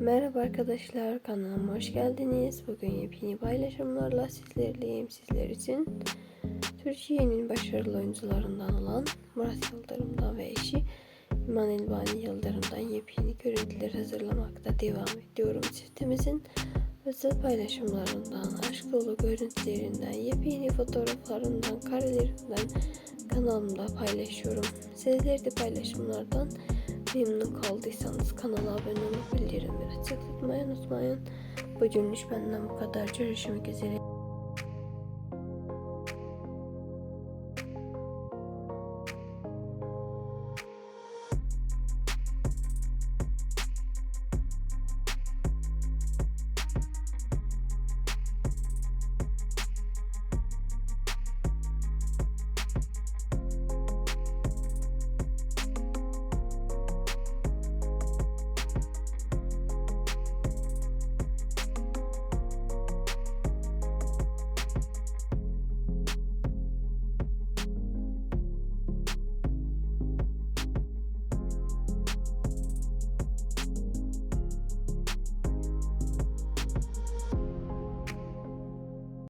Merhaba arkadaşlar kanalıma hoş geldiniz. Bugün yepyeni paylaşımlarla sizlerleyim. Sizler için Türkiye'nin başarılı oyuncularından olan Murat Yıldırım'dan ve eşi İman Elbani Yıldırım'dan yepyeni görüntüler hazırlamakta devam ediyorum. Sitemizin özel paylaşımlarından, aşk dolu görüntülerinden, yepyeni fotoğraflarından, karelerinden kanalımda paylaşıyorum. Sizler de paylaşımlardan memnun kaldıysanız kanala abone olup tutmayı unutmayın. Bugünlük benden bu kadar. Görüşmek üzere.